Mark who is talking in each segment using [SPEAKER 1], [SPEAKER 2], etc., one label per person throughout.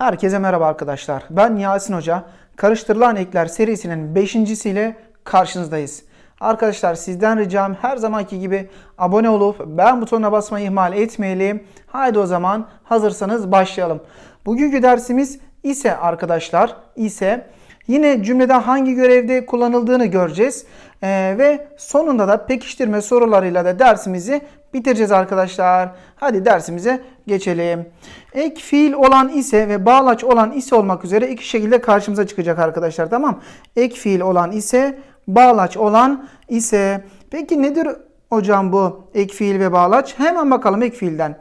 [SPEAKER 1] Herkese merhaba arkadaşlar. Ben Yasin Hoca. Karıştırılan ekler serisinin 5.siyle karşınızdayız. Arkadaşlar sizden ricam her zamanki gibi abone olup beğen butonuna basmayı ihmal etmeyelim. Haydi o zaman hazırsanız başlayalım. Bugünkü dersimiz ise arkadaşlar ise yine cümlede hangi görevde kullanıldığını göreceğiz. Ee, ve sonunda da pekiştirme sorularıyla da dersimizi bitireceğiz arkadaşlar. Hadi dersimize geçelim. Ek fiil olan ise ve bağlaç olan ise olmak üzere iki şekilde karşımıza çıkacak arkadaşlar. Tamam. Ek fiil olan ise bağlaç olan ise. Peki nedir hocam bu ek fiil ve bağlaç? Hemen bakalım ek fiilden.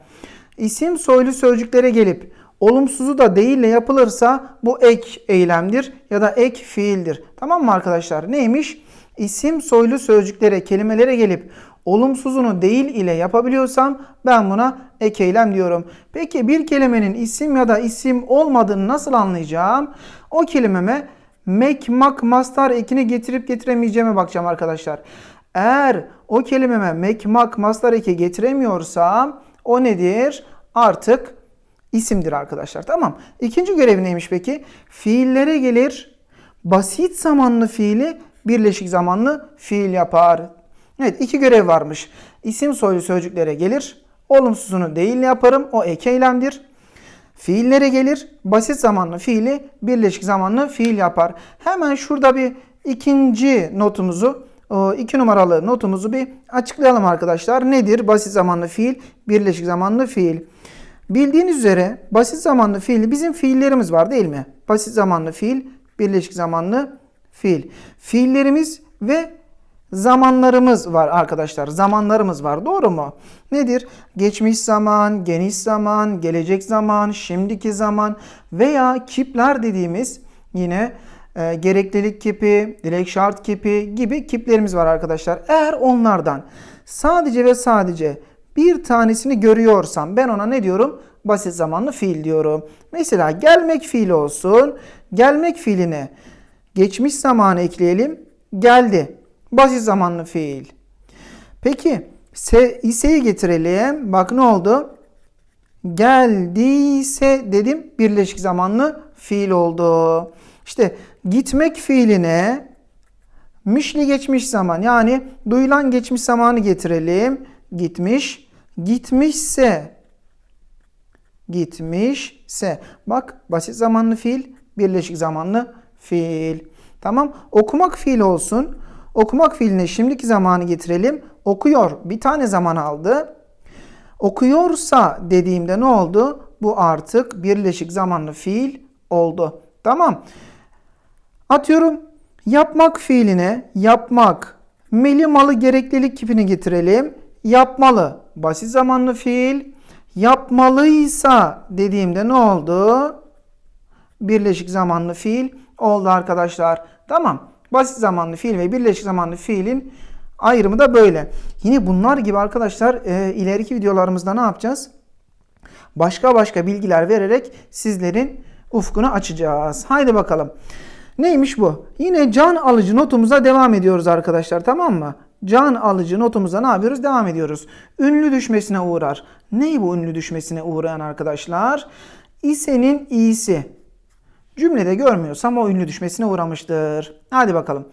[SPEAKER 1] İsim soylu sözcüklere gelip olumsuzu da değille yapılırsa bu ek eylemdir ya da ek fiildir. Tamam mı arkadaşlar? Neymiş? İsim soylu sözcüklere, kelimelere gelip olumsuzunu değil ile yapabiliyorsam ben buna ek eylem diyorum. Peki bir kelimenin isim ya da isim olmadığını nasıl anlayacağım? O kelimeme mek, mak, mastar ekini getirip getiremeyeceğime bakacağım arkadaşlar. Eğer o kelimeme mek, mak, mastar eki getiremiyorsam o nedir? Artık isimdir arkadaşlar. Tamam. İkinci görevi neymiş peki? Fiillere gelir. Basit zamanlı fiili birleşik zamanlı fiil yapar. Evet iki görev varmış. İsim soylu sözcüklere gelir. Olumsuzunu değil yaparım. O ek eylemdir. Fiillere gelir. Basit zamanlı fiili birleşik zamanlı fiil yapar. Hemen şurada bir ikinci notumuzu, o iki numaralı notumuzu bir açıklayalım arkadaşlar. Nedir basit zamanlı fiil, birleşik zamanlı fiil? Bildiğiniz üzere basit zamanlı fiil bizim fiillerimiz var değil mi? Basit zamanlı fiil, birleşik zamanlı fiil. Fiillerimiz ve zamanlarımız var arkadaşlar. Zamanlarımız var. Doğru mu? Nedir? Geçmiş zaman, geniş zaman, gelecek zaman, şimdiki zaman veya kipler dediğimiz yine e, gereklilik kipi, dilek şart kipi gibi kiplerimiz var arkadaşlar. Eğer onlardan sadece ve sadece bir tanesini görüyorsam ben ona ne diyorum? Basit zamanlı fiil diyorum. Mesela gelmek fiili olsun. Gelmek fiiline geçmiş zamanı ekleyelim. Geldi. Basit zamanlı fiil. Peki se, ise'yi getirelim. Bak ne oldu? Geldiyse dedim birleşik zamanlı fiil oldu. İşte gitmek fiiline mişli geçmiş zaman yani duyulan geçmiş zamanı getirelim. Gitmiş. Gitmişse gitmişse. Bak basit zamanlı fiil, birleşik zamanlı fiil. Tamam. Okumak fiil olsun. Okumak fiiline şimdiki zamanı getirelim. Okuyor. Bir tane zaman aldı. Okuyorsa dediğimde ne oldu? Bu artık birleşik zamanlı fiil oldu. Tamam. Atıyorum. Yapmak fiiline yapmak meli malı gereklilik kipini getirelim. Yapmalı. Basit zamanlı fiil. Yapmalıysa dediğimde ne oldu? Birleşik zamanlı fiil oldu arkadaşlar. Tamam. Basit zamanlı fiil ve birleşik zamanlı fiilin ayrımı da böyle. Yine bunlar gibi arkadaşlar e, ileriki videolarımızda ne yapacağız? Başka başka bilgiler vererek sizlerin ufkunu açacağız. Haydi bakalım. Neymiş bu? Yine can alıcı notumuza devam ediyoruz arkadaşlar tamam mı? Can alıcı notumuza ne yapıyoruz? Devam ediyoruz. Ünlü düşmesine uğrar. Ney bu ünlü düşmesine uğrayan arkadaşlar? İse'nin iyisi. Cümlede görmüyorsam o ünlü düşmesine uğramıştır. Hadi bakalım.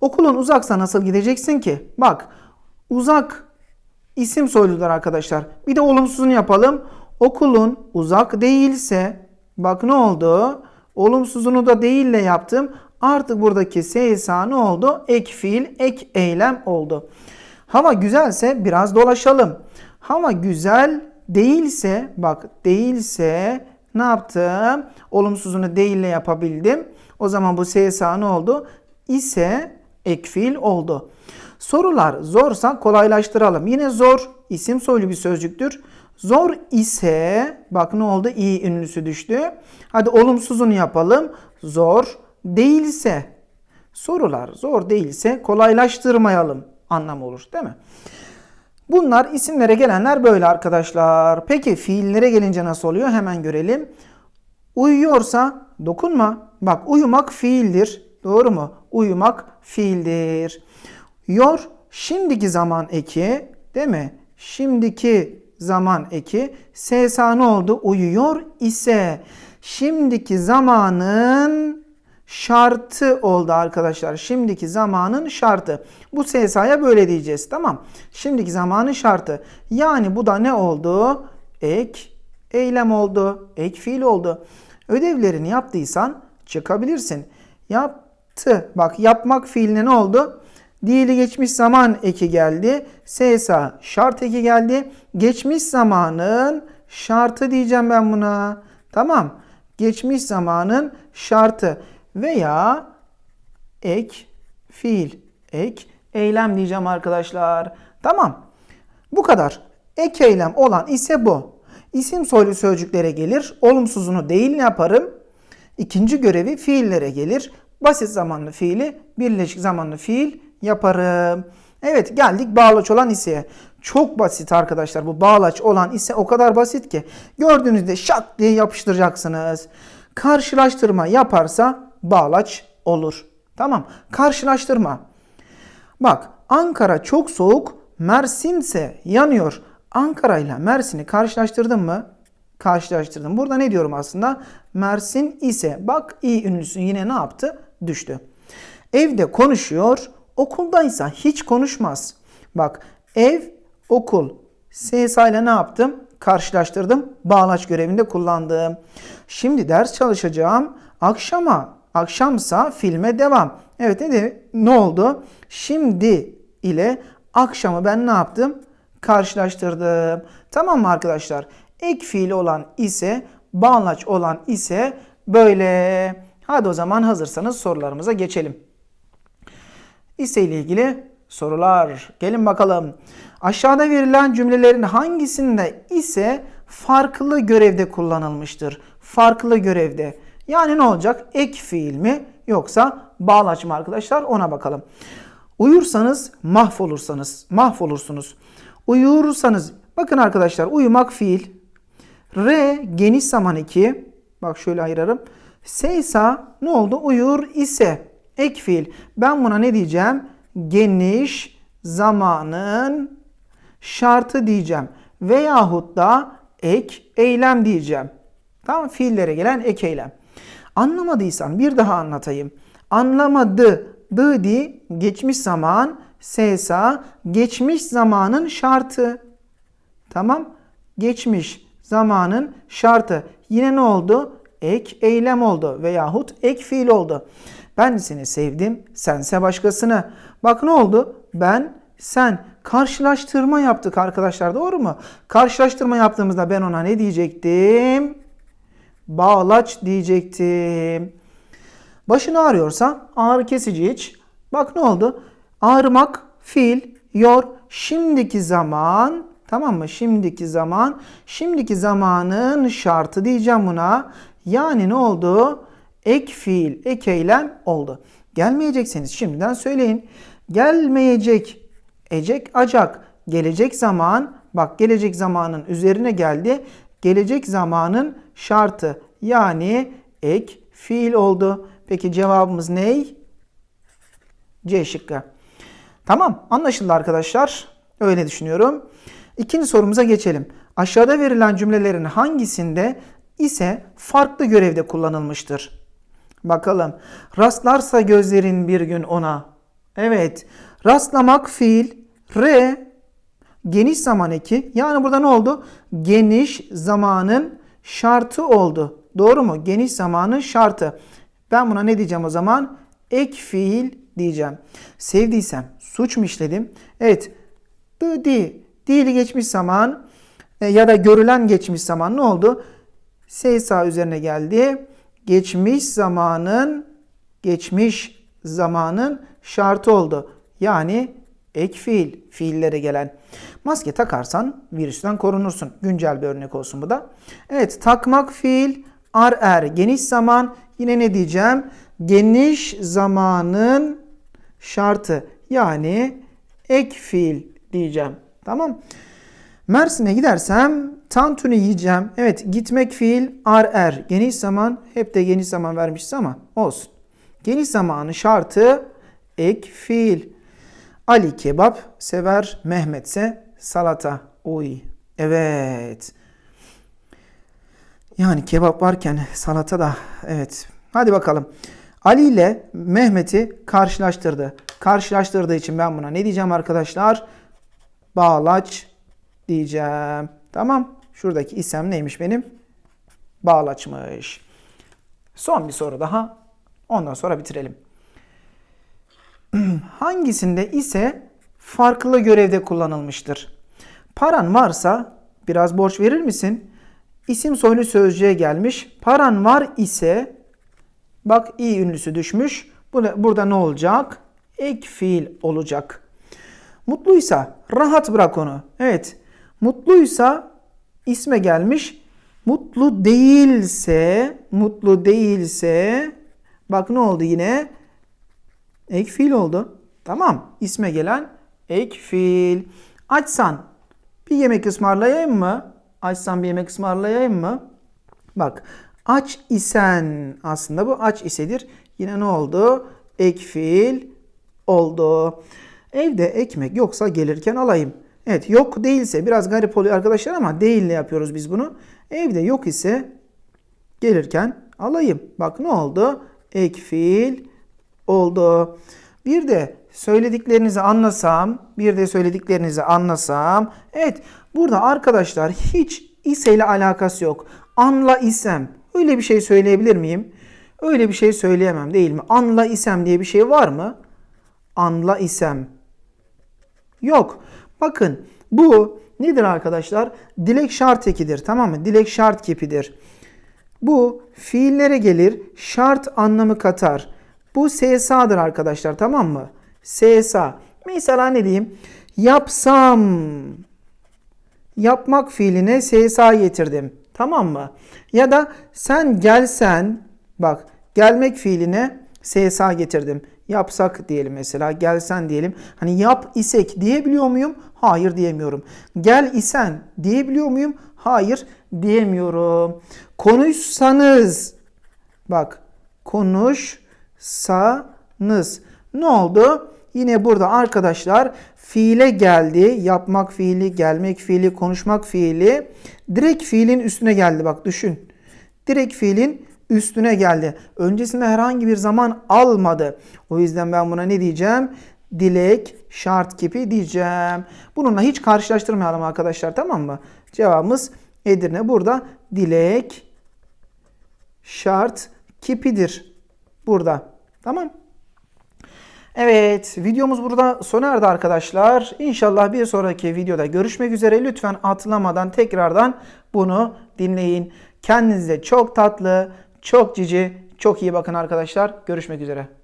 [SPEAKER 1] Okulun uzaksa nasıl gideceksin ki? Bak uzak isim soylular arkadaşlar. Bir de olumsuzunu yapalım. Okulun uzak değilse bak ne oldu? Olumsuzunu da değille yaptım. Artık buradaki SSA ne oldu? Ek fiil, ek eylem oldu. Hava güzelse biraz dolaşalım. Hava güzel değilse bak değilse ne yaptım? Olumsuzunu değille yapabildim. O zaman bu SSA ne oldu? İse ek fiil oldu. Sorular zorsa kolaylaştıralım. Yine zor isim soylu bir sözcüktür. Zor ise bak ne oldu? İ ünlüsü düştü. Hadi olumsuzunu yapalım. Zor değilse sorular zor değilse kolaylaştırmayalım anlam olur değil mi? Bunlar isimlere gelenler böyle arkadaşlar. Peki fiillere gelince nasıl oluyor? Hemen görelim. Uyuyorsa dokunma. Bak uyumak fiildir. Doğru mu? Uyumak fiildir. Yor şimdiki zaman eki değil mi? Şimdiki zaman eki. SSA ne oldu? Uyuyor ise. Şimdiki zamanın şartı oldu arkadaşlar. Şimdiki zamanın şartı. Bu SSA'ya böyle diyeceğiz. Tamam. Şimdiki zamanın şartı. Yani bu da ne oldu? Ek eylem oldu. Ek fiil oldu. Ödevlerini yaptıysan çıkabilirsin. Yaptı. Bak yapmak fiiline ne oldu? Diğeri geçmiş zaman eki geldi. SSA şart eki geldi. Geçmiş zamanın şartı diyeceğim ben buna. Tamam. Geçmiş zamanın şartı veya ek fiil, ek eylem diyeceğim arkadaşlar. Tamam. Bu kadar. Ek eylem olan ise bu. İsim soylu sözcüklere gelir. Olumsuzunu değil yaparım. İkinci görevi fiillere gelir. Basit zamanlı fiili birleşik zamanlı fiil yaparım. Evet geldik bağlaç olan iseye. Çok basit arkadaşlar bu bağlaç olan ise o kadar basit ki. Gördüğünüzde şak diye yapıştıracaksınız. Karşılaştırma yaparsa bağlaç olur. Tamam. Karşılaştırma. Bak Ankara çok soğuk, Mersin ise yanıyor. Ankara ile Mersin'i karşılaştırdın mı? Karşılaştırdım. Burada ne diyorum aslında? Mersin ise bak i ünlüsü yine ne yaptı? Düştü. Evde konuşuyor, okuldaysa hiç konuşmaz. Bak ev, okul. SSA ile ne yaptım? Karşılaştırdım. Bağlaç görevinde kullandım. Şimdi ders çalışacağım. Akşama, akşamsa filme devam. Evet ne, de, ne oldu? Şimdi ile akşamı ben ne yaptım? Karşılaştırdım. Tamam mı arkadaşlar? Ek fiili olan ise, bağlaç olan ise böyle. Hadi o zaman hazırsanız sorularımıza geçelim. İse ile ilgili sorular. Gelin bakalım. Aşağıda verilen cümlelerin hangisinde ise farklı görevde kullanılmıştır? Farklı görevde. Yani ne olacak? Ek fiil mi yoksa bağlaç mı arkadaşlar? Ona bakalım. Uyursanız mahvolursanız, mahvolursunuz. Uyursanız, bakın arkadaşlar uyumak fiil. R geniş zaman eki. Bak şöyle ayırarım. S ise ne oldu? Uyur ise ek fiil. Ben buna ne diyeceğim? Geniş zamanın şartı diyeceğim. Veyahut da ek eylem diyeceğim. Tamam fiillere gelen ek eylem. Anlamadıysan bir daha anlatayım. Anlamadı. Dı di geçmiş zaman sesa geçmiş zamanın şartı. Tamam? Geçmiş zamanın şartı. Yine ne oldu? Ek eylem oldu veyahut ek fiil oldu. Ben seni sevdim, sense başkasını. Bak ne oldu? Ben, sen. Karşılaştırma yaptık arkadaşlar doğru mu? Karşılaştırma yaptığımızda ben ona ne diyecektim? Bağlaç diyecektim. Başını ağrıyorsa ağrı kesici iç. Bak ne oldu? Ağrımak fiil, yor, şimdiki zaman tamam mı? Şimdiki zaman, şimdiki zamanın şartı diyeceğim buna. Yani ne oldu? Ek fiil, ek eylem oldu. Gelmeyecekseniz şimdiden söyleyin. Gelmeyecek, ecek, acak. Gelecek zaman, bak gelecek zamanın üzerine geldi. Gelecek zamanın şartı yani ek fiil oldu. Peki cevabımız ne? C şıkkı. Tamam anlaşıldı arkadaşlar. Öyle düşünüyorum. İkinci sorumuza geçelim. Aşağıda verilen cümlelerin hangisinde ise farklı görevde kullanılmıştır? Bakalım. Rastlarsa gözlerin bir gün ona. Evet. Rastlamak fiil. R geniş zaman eki. Yani burada ne oldu? Geniş zamanın şartı oldu. Doğru mu? Geniş zamanın şartı. Ben buna ne diyeceğim o zaman? Ek fiil diyeceğim. Sevdiysem suç mu işledim? Evet. The, di. Di'li geçmiş zaman e, ya da görülen geçmiş zaman ne oldu? S sağ üzerine geldi. Geçmiş zamanın geçmiş zamanın şartı oldu. Yani ek fiil, fiillere gelen. Maske takarsan virüsten korunursun. Güncel bir örnek olsun bu da. Evet, takmak fiil, ar er geniş zaman. Yine ne diyeceğim? Geniş zamanın şartı. Yani ek fiil diyeceğim. Tamam. Mersin'e gidersem tantuni yiyeceğim. Evet gitmek fiil ar er. Geniş zaman hep de geniş zaman vermişiz ama olsun. Geniş zamanın şartı ek fiil. Ali kebap sever, Mehmet ise salata. Uy. Evet. Yani kebap varken salata da evet. Hadi bakalım. Ali ile Mehmet'i karşılaştırdı. Karşılaştırdığı için ben buna ne diyeceğim arkadaşlar? Bağlaç diyeceğim. Tamam. Şuradaki isem neymiş benim? Bağlaçmış. Son bir soru daha. Ondan sonra bitirelim. Hangisinde ise farklı görevde kullanılmıştır? Paran varsa biraz borç verir misin? İsim soylu sözcüğe gelmiş. Paran var ise bak i ünlüsü düşmüş. Burada ne olacak? Ek fiil olacak. Mutluysa rahat bırak onu. Evet. Mutluysa isme gelmiş. Mutlu değilse, mutlu değilse bak ne oldu yine? Ek fiil oldu. Tamam. İsme gelen ek fiil. Açsan bir yemek ısmarlayayım mı? Açsan bir yemek ısmarlayayım mı? Bak aç isen aslında bu aç isedir. Yine ne oldu? Ek fiil oldu. Evde ekmek yoksa gelirken alayım. Evet yok değilse biraz garip oluyor arkadaşlar ama değille yapıyoruz biz bunu. Evde yok ise gelirken alayım. Bak ne oldu? Ek fiil oldu. Bir de söylediklerinizi anlasam, bir de söylediklerinizi anlasam. Evet, burada arkadaşlar hiç ise ile alakası yok. Anla isem. Öyle bir şey söyleyebilir miyim? Öyle bir şey söyleyemem değil mi? Anla isem diye bir şey var mı? Anla isem. Yok. Bakın bu nedir arkadaşlar? Dilek şart ekidir tamam mı? Dilek şart kipidir. Bu fiillere gelir, şart anlamı katar. Bu SSA'dır arkadaşlar tamam mı? SSA. Mesela ne diyeyim? Yapsam. Yapmak fiiline SSA getirdim. Tamam mı? Ya da sen gelsen. Bak gelmek fiiline SSA getirdim. Yapsak diyelim mesela. Gelsen diyelim. Hani yap isek diyebiliyor muyum? Hayır diyemiyorum. Gel isen diyebiliyor muyum? Hayır diyemiyorum. Konuşsanız. Bak konuşsanız. Ne oldu? Yine burada arkadaşlar fiile geldi. Yapmak fiili, gelmek fiili, konuşmak fiili. Direkt fiilin üstüne geldi. Bak düşün. Direkt fiilin üstüne geldi. Öncesinde herhangi bir zaman almadı. O yüzden ben buna ne diyeceğim? Dilek, şart kipi diyeceğim. Bununla hiç karşılaştırmayalım arkadaşlar tamam mı? Cevabımız Edirne. Burada dilek, şart kipidir. Burada. Tamam. Evet videomuz burada sona erdi arkadaşlar. İnşallah bir sonraki videoda görüşmek üzere. Lütfen atlamadan tekrardan bunu dinleyin. Kendinize çok tatlı, çok cici, çok iyi bakın arkadaşlar. Görüşmek üzere.